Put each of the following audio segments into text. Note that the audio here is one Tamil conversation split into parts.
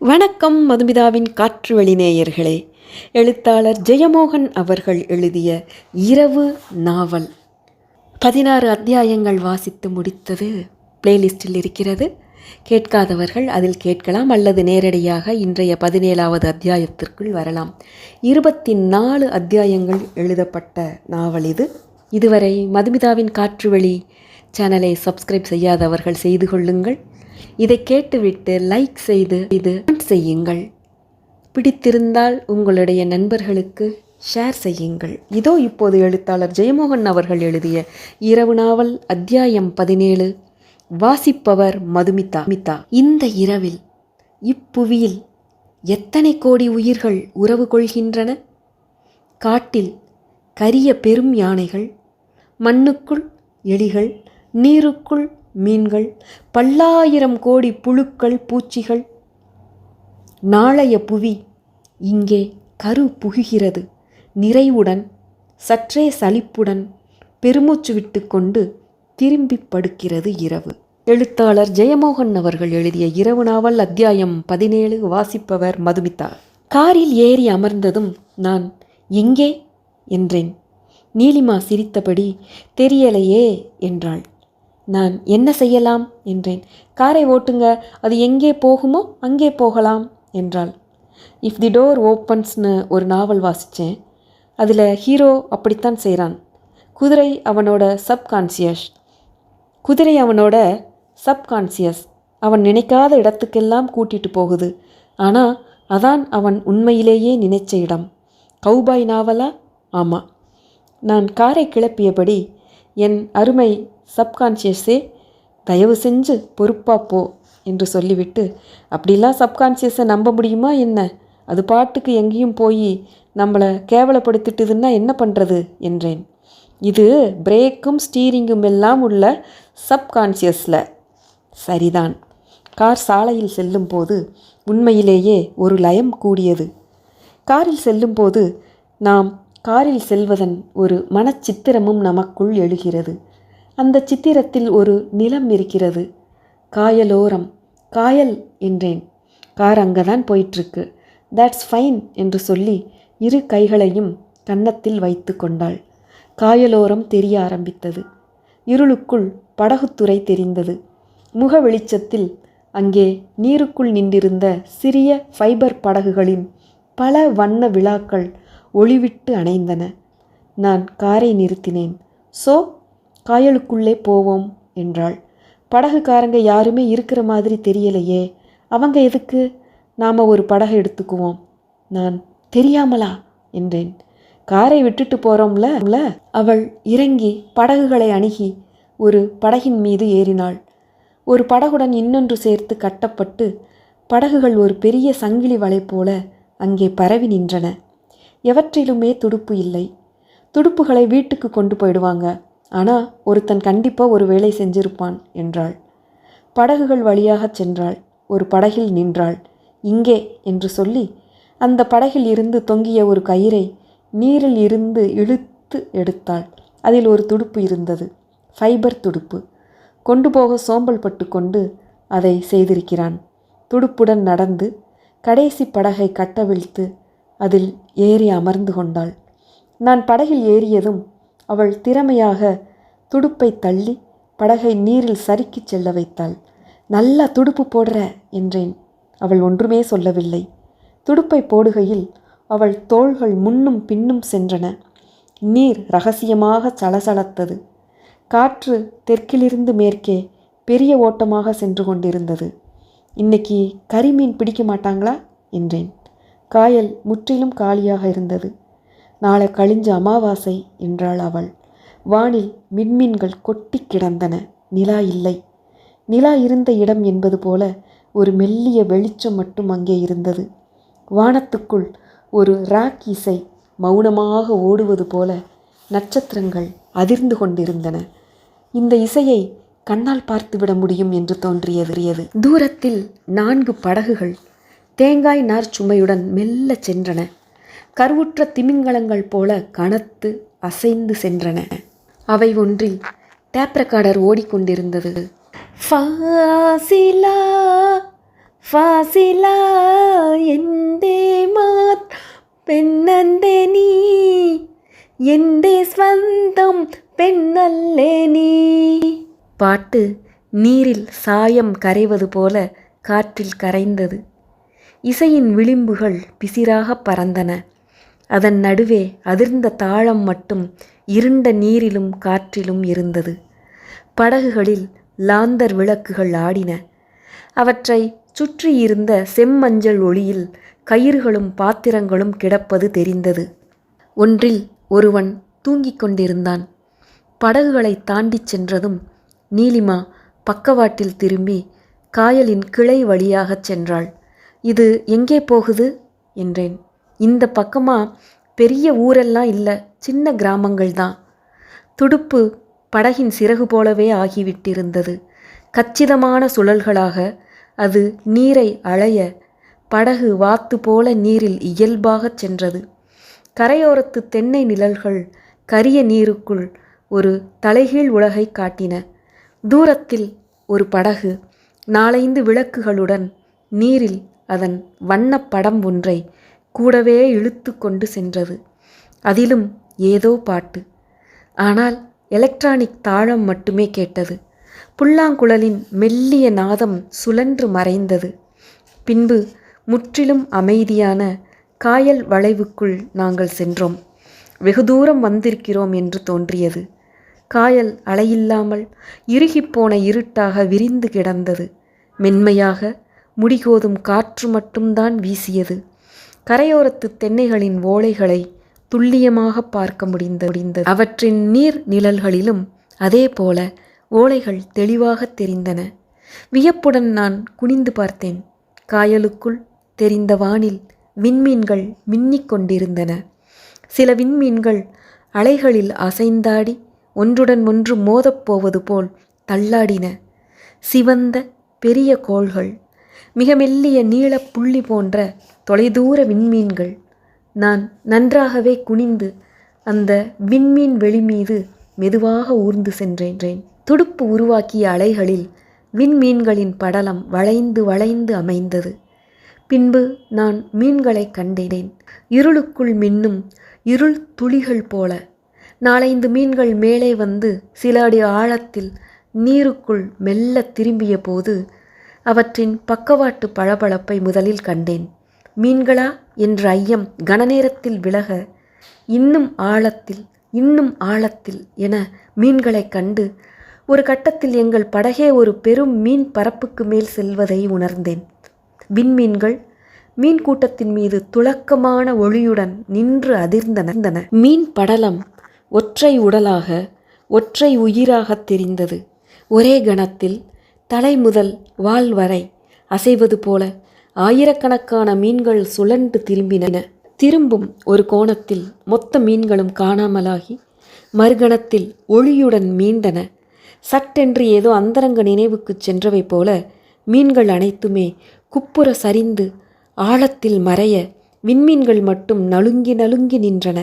வணக்கம் மதுமிதாவின் காற்று வழி நேயர்களே. எழுத்தாளர் ஜெயமோகன் அவர்கள் எழுதிய இரவு நாவல். பதினாறு அத்தியாயங்கள் வாசித்து முடித்தது பிளேலிஸ்டில் இருக்கிறது. கேட்காதவர்கள் அதில் கேட்கலாம் அல்லது நேரடியாக இன்றைய பதினேழாவது அத்தியாயத்திற்குள் வரலாம். இருபத்தி நாலு அத்தியாயங்கள் எழுதப்பட்ட நாவல் இது. இதுவரை மதுமிதாவின் காற்று வழி சேனலை சப்ஸ்கிரைப் செய்யாதவர்கள் செய்து கொள்ளுங்கள். இதை கேட்டுவிட்டு லைக் செய்து இது செய்யுங்கள். பிடித்திருந்தால் உங்களுடைய நண்பர்களுக்கு ஷேர் செய்யுங்கள். இதோ இப்போது எழுத்தாளர் ஜெயமோகன் அவர்கள் எழுதிய இரவு நாவல் அத்தியாயம் பதினேழு வாசிப்பவர் மதுமிதா. மிதா. இந்த இரவில் இப்புவியில் எத்தனை கோடி உயிர்கள் உறவு கொள்கின்றன? காட்டில் கரிய பெரும் யானைகள் மண்ணுக்குள் எலிகள் நீருக்குள் மீன்கள் பல்லாயிரம் கோடி புழுக்கள் பூச்சிகள். நாளைய புவி இங்கே கரு புகுகிறது. நிறைவுடன் சற்றே சலிப்புடன் பெருமூச்சு விட்டுக்கொண்டு திரும்பி படுக்கிறது இரவு. எழுத்தாளர் ஜெயமோகன் அவர்கள் எழுதிய இரவு நாவல் அத்தியாயம் பதினேழு வாசிப்பவர் மதுமிதா. காரில் ஏறி அமர்ந்ததும் நான் எங்கே? என்றேன். நீலிமா சிரித்தபடி தெரியலையே என்றாள். நான் என்ன செய்யலாம்? என்றேன். காரை ஓட்டுங்க. அது எங்கே போகுமோ அங்கே போகலாம் என்றாள். இஃப் தி டோர் ஓப்பன்ஸ்னு ஒரு நாவல் வாசித்தேன். அதில் ஹீரோ அப்படித்தான் செய்கிறான். குதிரை அவனோட சப்கான்சியஸ் குதிரை அவனோட சப்கான்சியஸ் அவன் நினைக்காத இடத்துக்கெல்லாம் கூட்டிட்டு போகுது. ஆனால் அதான் அவன் உண்மையிலேயே நினைச்ச இடம். கௌபாய் நாவலா? ஆமாம் நான் காரை கிளப்பியபடி என் அருமை சப்கான்ஷியஸே தயவு செஞ்சு பொறுப்பா போ என்று சொல்லிவிட்டு அப்படிலாம் சப்கான்ஷியஸை நம்ப முடியுமா என்ன? அது பாட்டுக்கு எங்கேயும் போய் நம்மளை கேவலப்படுத்திட்டுதுன்னா என்ன பண்ணுறது என்றேன். இது பிரேக்கும் ஸ்டீரிங்கும் எல்லாம் உள்ள சப்கான்ஷியஸில் சரிதான். கார் சாலையில் செல்லும்போது உண்மையிலேயே ஒரு லயம் கூடியது. காரில் செல்லும்போது நாம் காரில் செல்வதன் ஒரு மனச்சித்திரமும் நமக்குள் எழுகிறது. அந்த சித்திரத்தில் ஒரு நிலம் இருக்கிறது. காயலோரம். காயல் என்றேன். கார் அங்கே தான் போயிட்டுருக்கு. தட்ஸ் ஃபைன் என்று சொல்லி இரு கைகளையும் கன்னத்தில் வைத்து கொண்டாள். காயலோரம் தெரிய ஆரம்பித்தது. இருளுக்குள் படகுத்துறை தெரிந்தது. முக வெளிச்சத்தில் அங்கே நீருக்குள் நின்றிருந்த சிறிய ஃபைபர் படகுகளின் பல வண்ண விழாக்கள் ஒளிவிட்டு அணைந்தன. நான் காரை நிறுத்தினேன். சோ காயலுக்குள்ளே போவோம் என்றாள். படகுக்காரங்க யாருமே இருக்கிற மாதிரி தெரியலையே. அவங்க எதுக்கு? நாம் ஒரு படகு எடுத்துக்குவோம். நான் தெரியாமலா? என்றேன். காரை விட்டுட்டு போகிறோம்ல அவள் இறங்கி படகுகளை அணுகி ஒரு படகின் மீது ஏறினாள். ஒரு படகுடன் இன்னொன்று சேர்த்து கட்டப்பட்டு படகுகள் ஒரு பெரிய சங்கிலி வலை போல அங்கே பரவி நின்றன. எவற்றிலுமே துடுப்பு இல்லை. துடுப்புகளை வீட்டுக்கு கொண்டு போயிடுவாங்க. ஆனால் ஒருத்தன் கண்டிப்பாக ஒரு வேலை செஞ்சிருப்பான் என்றாள். படகுகள் வழியாகச் சென்றாள். ஒரு படகில் நின்றாள். இங்கே என்று சொல்லி அந்த படகில் இருந்து தொங்கிய ஒரு கயிறை நீரில் இருந்து இழுத்து எடுத்தாள். அதில் ஒரு துடுப்பு இருந்தது. ஃபைபர் துடுப்பு. கொண்டு போக சோம்பல் பட்டு கொண்டு அதை செய்திருக்கிறான். துடுப்புடன் நடந்து கடைசி படகை கட்டவிழ்த்து அதில் ஏறி அமர்ந்து கொண்டாள். நான் படகில் ஏறியதும் அவள் திறமையாக துடுப்பை தள்ளி படகை நீரில் சறுக்கிச் செல்ல வைத்தாள். நல்லா துடுப்பு போடுற என்றேன். அவள் ஒன்றுமே சொல்லவில்லை. துடுப்பை போடுகையில் அவள் தோள்கள் முன்னும் பின்னும் சென்றன. நீர் ரகசியமாக சலசலத்தது. காற்று தெற்கிலிருந்து மேற்கே பெரிய ஓட்டமாக சென்று கொண்டிருந்தது. இன்னைக்கு கரிமீன் பிடிக்க மாட்டாங்களா? என்றேன். காயல் முற்றிலும் காலியாக இருந்தது. நாளை கழிஞ்ச அமாவாசை என்றாள் அவள். வானில் மின்மீன்கள் கொட்டி கிடந்தன. நிலா இல்லை. நிலா இருந்த இடம் என்பது போல ஒரு மெல்லிய வெளிச்சம் மட்டும் அங்கே இருந்தது. வானத்துக்குள் ஒரு ராக் இசை மௌனமாக ஓடுவது போல நட்சத்திரங்கள் அதிர்ந்து கொண்டிருந்தன. இந்த இசையை கண்ணால் பார்த்துவிட முடியும் என்று தோன்றியது தூரத்தில் நான்கு படகுகள் தேங்காய் நார் சுமையுடன் மெல்ல சென்றன. கருவுற்ற திமிங்கலங்கள் போல கனத்து அசைந்து சென்றன அவை ஒன்றில் டேப் ரெக்கார்டர் ஓடிக்கொண்டிருந்தது ஃபாசிலா ഫാസില എൻ്റെ മാത് പെണ്ണന്റെ നീ എൻ്റെ സ്വന്തം പെണ്ണല്ലേ നീ பாட்டு நீரில் சாயம் கரைவது போல காற்றில் கரைந்தது இசையின் விளிம்புகள் பிசிராக பறந்தன அதன் நடுவே அதிர்ந்த தாழம் மட்டும் இருண்ட நீரிலும் காற்றிலும் இருந்தது. படகுகளில் லாந்தர் விளக்குகள் ஆடின. அவற்றை சுற்றியிருந்த செம்மஞ்சள் ஒளியில் கயிறுகளும் பாத்திரங்களும் கிடப்பது தெரிந்தது. ஒன்றில் ஒருவன் தூங்கிக் கொண்டிருந்தான். படகுகளை தாண்டிச் சென்றதும் நீலிமா பக்கவாட்டில் திரும்பி காயலின் கிளை வழியாகச் சென்றாள். இது எங்கே போகுது? என்றேன். இந்த பக்கமாக பெரிய ஊரெல்லாம் இல்லை சின்ன கிராமங்கள் தான். துடுப்பு படகின் சிறகு போலவே ஆகிவிட்டிருந்தது. கச்சிதமான சுழல்களாக அது நீரை அலைய படகு வாத்து போல நீரில் இயல்பாகச் சென்றது. கரையோரத்து தென்னை நிழல்கள் கரிய நீருக்குள் ஒரு தலைகீழ் உலகை காட்டின. தூரத்தில் ஒரு படகு நாலைந்து விளக்குகளுடன் நீரில் அதன் வண்ணப்படம் ஒன்றை கூடவே இழுத்து கொண்டு சென்றது. அதிலும் ஏதோ பாட்டு. ஆனால் எலக்ட்ரானிக் தாளம் மட்டுமே கேட்டது. புல்லாங்குழலின் மெல்லிய நாதம் சுழன்று மறைந்தது. பின்பு முற்றிலும் அமைதியான காயல் வளைவுக்குள் நாங்கள் சென்றோம். வெகு தூரம் வந்திருக்கிறோம் என்று தோன்றியது. காயல் அலையில்லாமல் இறுகிப்போன இருட்டாக விரிந்து கிடந்தது. மென்மையாக முடிகோதும் காற்று மட்டும்தான் வீசியது. கரையோரத்து தென்னைகளின் ஓலைகளை துல்லியமாக பார்க்க முடிந்த முடிந்தது. அவற்றின் நீர் நிழல்களிலும் அதே போல ஓலைகள் தெளிவாக தெரிந்தன. வியப்புடன் நான் குனிந்து பார்த்தேன். காயலுக்குள் தெரிந்த வானில் விண்மீன்கள் மின்னிக் கொண்டிருந்தன. சில விண்மீன்கள் அலைகளில் அசைந்தாடி ஒன்றுடன் ஒன்று மோதப்போவது போல் தள்ளாடின. சிவந்த பெரிய கோள்கள் மிக மெல்லிய நீளப் புள்ளி போன்ற தொலைதூர விண்மீன்கள். நான் நன்றாகவே குனிந்து அந்த விண்மீன் வெளி மீது மெதுவாக ஊர்ந்து சென்றேன் துடுப்பு உருவாக்கிய அலைகளில் விண்மீன்களின் படலம் வளைந்து வளைந்து அமைந்தது. பின்பு நான் மீன்களை கண்டேன் இருளுக்குள் மின்னும் இருள் துளிகள் போல. நாலைந்து மீன்கள் மேலே வந்து சில அடி ஆழத்தில் நீருக்குள் மெல்ல திரும்பிய போது அவற்றின் பக்கவாட்டு பளபளப்பை முதலில் கண்டேன். மீன்களா? என்ற ஐயம் கனநேரத்தில் விலக இன்னும் ஆழத்தில் இன்னும் ஆழத்தில் என மீன்களைக் கண்டு ஒரு கட்டத்தில் எங்கள் படகே ஒரு பெரும் மீன் பரப்புக்கு மேல் செல்வதை உணர்ந்தேன். விண்மீன்கள் மீன் கூட்டத்தின் மீது துளக்கமான ஒளியுடன் நின்று அதிர்ந்தன. மீன் படலம் ஒற்றை உடலாக ஒற்றை உயிராகத் தெரிந்தது. ஒரே கணத்தில் தலை முதல் வால் வரை அசைவது போல ஆயிரக்கணக்கான மீன்கள் சுழன்று திரும்பின. திரும்பும் ஒரு கோணத்தில் மொத்த மீன்களும் காணாமலாகி மறுகணத்தில் ஒளியுடன் மீண்டன. சட்டென்று ஏதோ அந்தரங்க நினைவுக்குச் சென்றவை போல மீன்கள் அனைத்துமே குப்புற சரிந்து ஆழத்தில் மறைய விண்மீன்கள் மட்டும் நலுங்கி நலுங்கி நின்றன.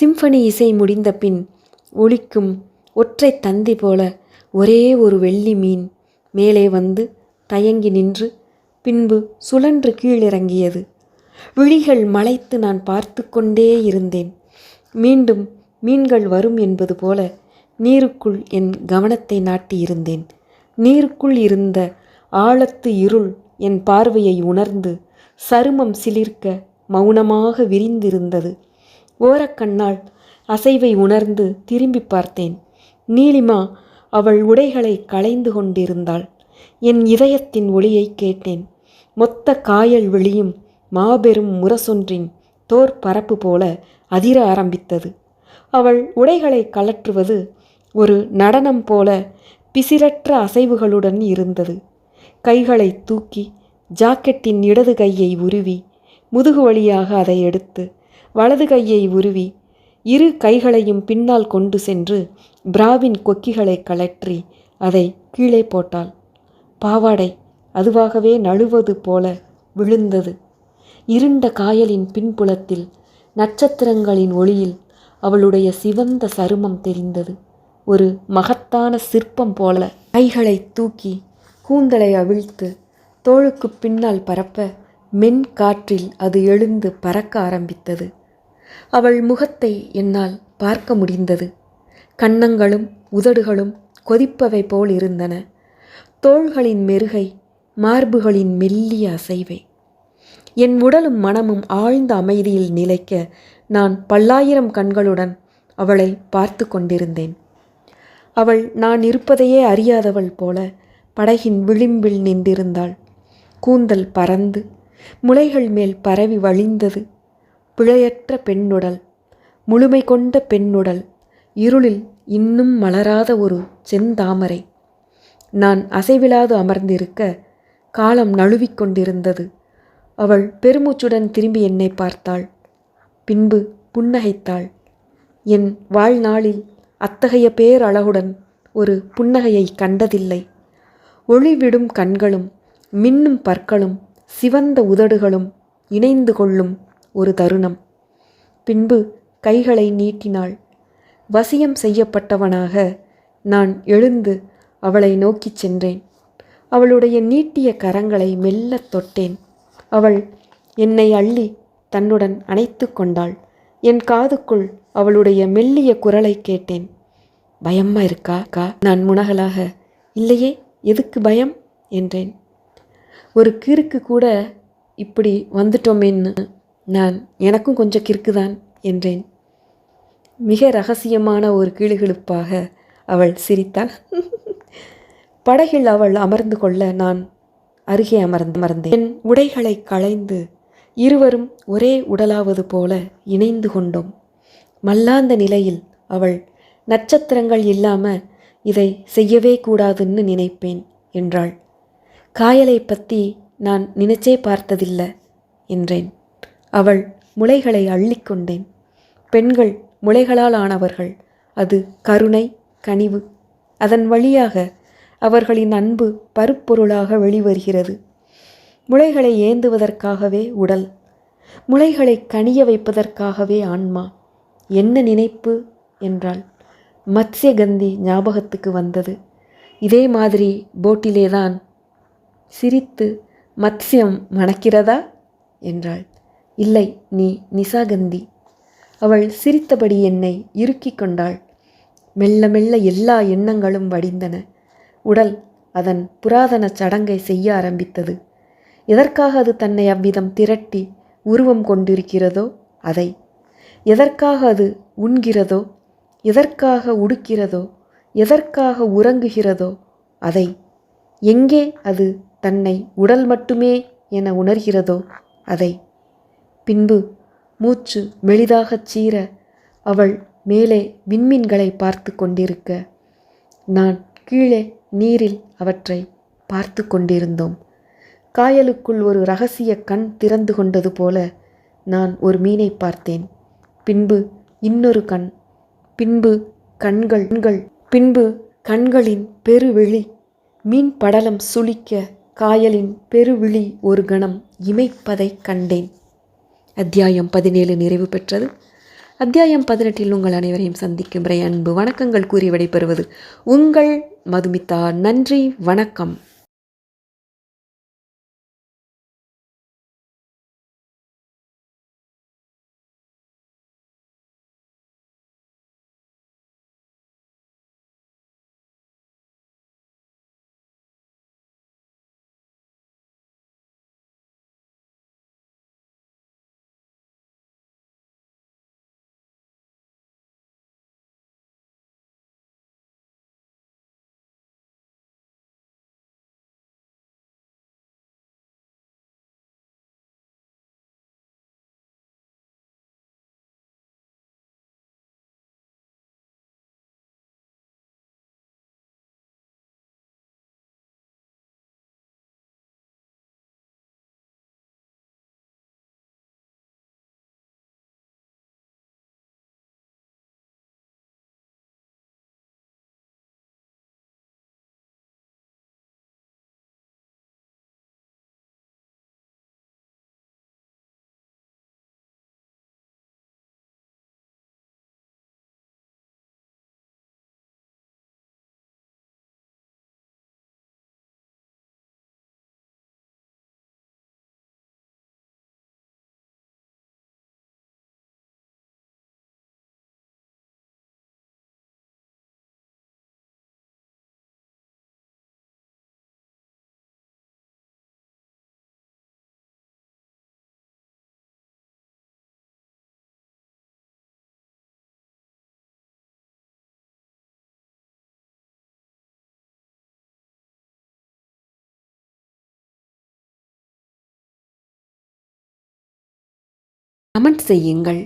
சிம்பனி இசை முடிந்த பின் ஒளிக்கும் ஒற்றை தந்தி போல ஒரே ஒரு வெள்ளி மீன் மேலே வந்து தயங்கி நின்று பின்பு சுழன்று கீழிறங்கியது. விழிகள் மலைத்து நான் பார்த்து கொண்டே இருந்தேன். மீண்டும் மீன்கள் வரும் என்பது போல நீருக்குள் என் கவனத்தை நாட்டியிருந்தேன் நீருக்குள் இருந்த ஆழத்து இருள் என் பார்வையை உணர்ந்து சருமம் சிலிர்க்க மௌனமாக விரிந்திருந்தது. ஓரக்கண்ணால் அசைவை உணர்ந்து திரும்பி பார்த்தேன். நீலிமா அவள் உடைகளை களைந்து கொண்டிருந்தாள். என் இதயத்தின் ஒளியை கேட்டேன். மொத்த காயல் வெளியும் மாபெரும் முரசொன்றின் தோர் பரப்பு போல அதிர ஆரம்பித்தது. அவள் உடைகளை கலற்றுவது ஒரு நடனம் போல பிசிரற்ற அசைவுகளுடன் இருந்தது. கைகளை தூக்கி ஜாக்கெட்டின் இடது கையை உருவி முதுகு வழியாக அதை எடுத்து வலது கையை உருவி இரு கைகளையும் பின்னால் கொண்டு சென்று பிராவின் கொக்கிகளை கலற்றி அதை கீழே போட்டாள். பாவாடை அதுவாகவே நழுவது போல விழுந்தது. இருண்ட காயலின் பின்புலத்தில் நட்சத்திரங்களின் ஒளியில் அவளுடைய சிவந்த சருமம் தெரிந்தது. ஒரு மகத்தான சிற்பம் போல கைகளை தூக்கி கூந்தலை அவிழ்த்து தோளுக்கு பின்னால் பரப்ப மென் காற்றில் அது எழுந்து பறக்க ஆரம்பித்தது. அவள் முகத்தை என்னால் பார்க்க முடிந்தது. கன்னங்களும் உதடுகளும் கொதிப்பவை போல் இருந்தன. தோள்களின் மெருகை மார்புகளின் மெல்லிய அசைவை. என் உடலும் மனமும் ஆழ்ந்த அமைதியில் நிலைக்க நான் பல்லாயிரம் கண்களுடன் அவளை பார்த்து கொண்டிருந்தேன். அவள் நான் இருப்பதையே அறியாதவள் போல படகின் விளிம்பில் நின்றிருந்தாள். கூந்தல் பறந்து முளைகள் மேல் பரவி வழிந்தது. பிழையற்ற பெண்ணுடல் முழுமை கொண்ட பெண்ணுடல் இருளில் இன்னும் மலராத ஒரு செந்தாமரை. நான் அசைவிலாது அமர்ந்திருக்க காலம் நழுவிக் கொண்டிருந்தது. அவள் பெருமூச்சுடன் திரும்பி என்னை பார்த்தாள். பின்பு புன்னகைத்தாள். என் வாழ்நாளில் அத்தகைய பேரழகுடன் ஒரு புன்னகையை கண்டதில்லை. ஒளிவிடும் கண்களும் மின்னும் பற்களும் சிவந்த உதடுகளும் இணைந்து கொள்ளும் ஒரு தருணம். பின்பு கைகளை நீட்டினாள். வசியம் செய்யப்பட்டவனாக நான் எழுந்து அவளை நோக்கிச் சென்றேன். அவளுடைய நீட்டிய கரங்களை மெல்லத் தொட்டேன். அவள் என்னை அள்ளி தன்னுடன் அணைத்து கொண்டாள். என் காதுக்குள் அவளுடைய மெல்லிய குரலை கேட்டேன். பயமா இருக்கா கா நான் முனகலாக இல்லையே எதுக்கு பயம்? என்றேன். ஒரு கிறுக்கு கூட இப்படி வந்துட்டோமேன்னு நான் எனக்கும் கொஞ்சம் கிறுக்குதான் என்றேன். மிக ரகசியமான ஒரு கிளுகிழுப்பாக அவள் சிரித்தாள். படகில் அவள் அமர்ந்து கொள்ள நான் அருகே அமர்ந்து அமர்ந்தேன். என் உடைகளை களைந்து இருவரும் ஒரே உடலாவது போல இணைந்து கொண்டோம். மல்லாந்த நிலையில் அவள் நட்சத்திரங்கள் இல்லாமல் இதை செய்யவே கூடாதுன்னு நினைப்பேன் என்றாள். காயலை பற்றி நான் நினைச்சே பார்த்ததில்லை என்றேன். அவள் முளைகளை அள்ளிக்கொண்டேன். பெண்கள் முளைகளால் ஆனவர்கள் அது கருணை கனிவு. அதன் வழியாக அவர்களின் அன்பு பருப்பொருளாக வெளிவருகிறது. முளைகளை ஏந்துவதற்காகவே உடல். முளைகளை கனிய வைப்பதற்காகவே ஆன்மா. என்ன நினைப்பு? என்றால் மத்ஸ்யகந்தி ஞாபகத்துக்கு வந்தது. இதே மாதிரி போட்டிலே தான் சிரித்து மத்ஸ்யம் மணக்கிறதா? என்றாள். இல்லை நீ நிசாகந்தி. அவள் சிரித்தபடி என்னை இறுக்கிக் கொண்டாள். மெல்ல மெல்ல எல்லா எண்ணங்களும் வடிந்தன. உடல் அதன் புராதன சடங்கை செய்ய ஆரம்பித்தது. எதற்காக அது தன்னை அவ்விதம் திரட்டி உருவம் கொண்டிருக்கிறதோ அதை. எதற்காக அது உண்கிறதோ எதற்காக உடுக்கிறதோ எதற்காக உறங்குகிறதோ அதை. எங்கே அது தன்னை உடல் மட்டுமே என உணர்கிறதோ அதை. பின்பு மூச்சு மெளிதாகச் சீர அவள் மேலே விண்மீன்களை பார்த்து கொண்டிருக்க. நான் கீழே நீரில் அவற்றை பார்த்து கொண்டிருந்தோம். காயலுக்குள் ஒரு ரகசிய கண் திறந்து கொண்டது போல நான் ஒரு மீனை பார்த்தேன். பின்பு இன்னொரு கண் பின்பு கண்கள் கண்கள் பின்பு கண்களின் பெருவிழி. மீன் படலம் சுழிக்க காயலின் பெருவிழி ஒரு கணம் இமைப்பதைக் கண்டேன். அத்தியாயம் பதினேழு நிறைவு பெற்றது. அத்தியாயம் பதினெட்டில் உங்கள் அனைவரையும் சந்திக்கும் வரை அன்பு. வணக்கங்கள் கூறி விடைபெறுவது உங்கள் மதுமிதா. நன்றி. வணக்கம். கமெண்ட் செய்யுங்கள்.